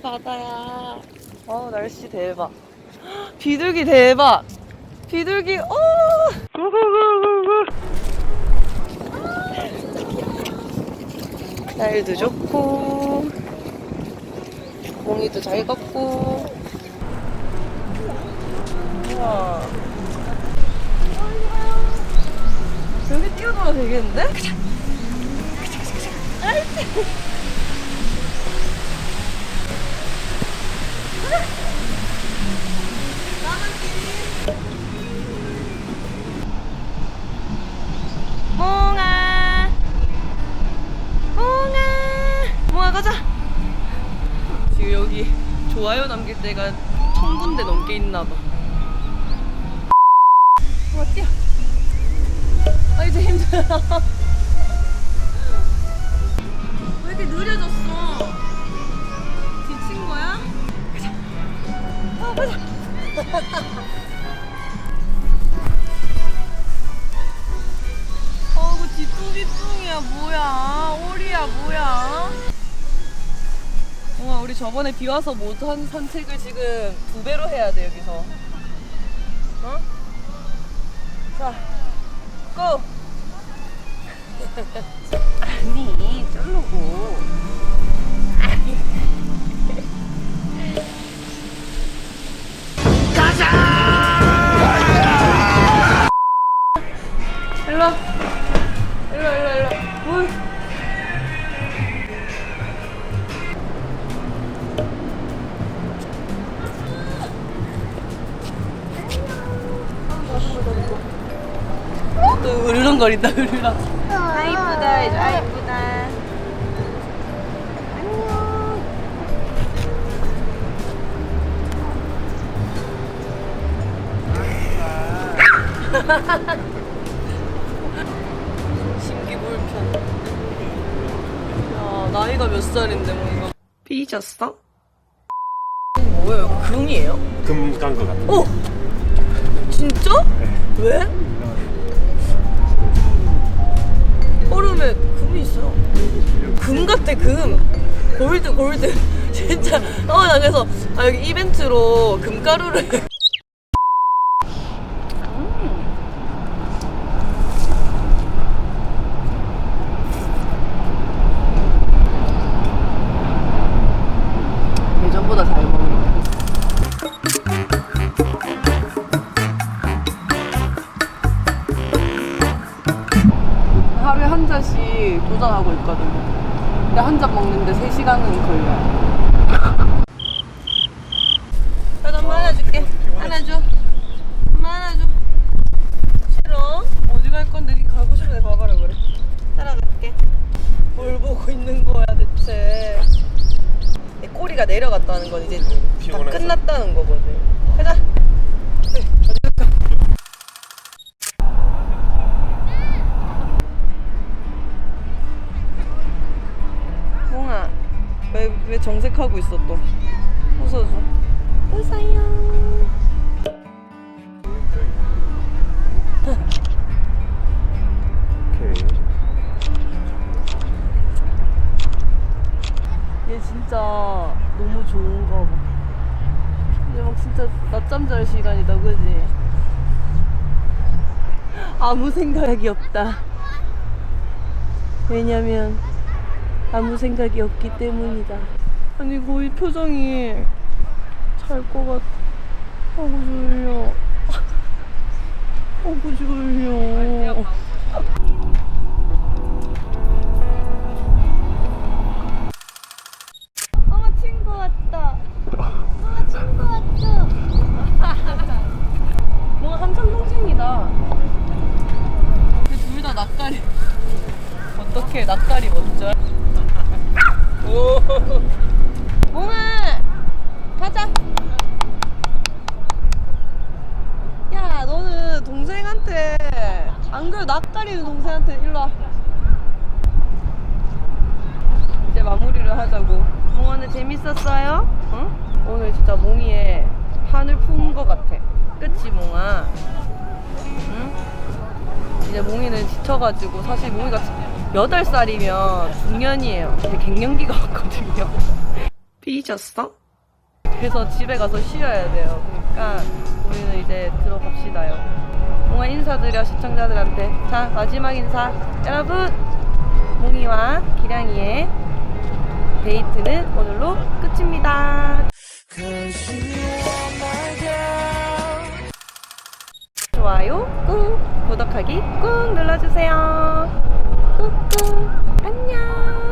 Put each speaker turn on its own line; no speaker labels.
바다야. 어 날씨 대박. 비둘기 대박. 비둘기 어. 날도 좋고 공기도 잘 걷고. 우와. 여기 뛰어놀아도 되겠는데? 몽아 남길 때가 천 군데 넘게 있나 봐. 와 뛰어. 아 이제 힘들어. 왜 이렇게 느려졌어? 지친 거야? 가자. 아 가자. 어이구 뒤뚱뒤뚱이야. 뭐야? 오리야 뭐야 우와 우리 저번에 비 와서 못한 산책을 지금 두 배로 해야 돼 여기서 어? 자 고! 아니 쫄르고 으르렁거린다 으르렁 아 이쁘다 아 이쁘다 심기불편 야 나이가 몇 살인데 뭔가 삐졌어? 뭐예요 금이에요?
금간 것 같아요.
어? 진짜? 왜? 얼음에 금이 있어요. 금 같아 금. 골드 골드. 진짜. 어, 나 그래서 아 여기 이벤트로 금가루를. 잔씩 도전하고 있거든요. 근데 한 잔 먹는데 3시간은 걸려요. 나도 엄마 하나 줄게. 하나 줘. 엄마 하나 줘. 싫어? 어디 갈 건데 니 가고 싶은 데 가봐라 그래. 따라갈게. 뭘 보고 있는 거야 대체. 내 꼬리가 내려갔다는 건 이제 다
피곤해서.
끝났다는 거거든. 가자. 정색하고 있어 또 웃어줘 웃어요.
오케이.
얘 진짜 너무 좋은가 봐. 근데 막 진짜 낮잠 잘 시간이다 그지? 아무 생각이 없다. 왜냐면 아무 생각이 없기 때문이다 아니 거의 표정이 잘 것 같아 어구 졸려 어구 졸려
엄마 친구 왔다. 엄마 친구 왔어.
뭔가 삼촌 동생이다. 근데 둘 다 낯가리. 어떻게 낯가리 멋져? 오. 몽아, 가자. 야, 너는 동생한테 안 그래도 낯가리는 동생한테 일로 와. 이제 마무리를 하자고. 몽 오늘 재밌었어요? 응? 오늘 진짜 몽이의 한을 푼 것 같아. 그치 몽아? 응? 이제 몽이는 지쳐가지고 사실 몽이가 8살이면 중년이에요. 근데 갱년기가 왔거든요. 삐졌어? 그래서 집에 가서 쉬어야 돼요. 그러니까 우리는 이제 들어갑시다요. 몽아 인사드려 시청자들한테. 자 마지막 인사. 여러분 몽이와 기량이의 데이트는 오늘로 끝입니다. 좋아요 꾹 구독하기 꾹 눌러주세요. 꾹꾹 안녕.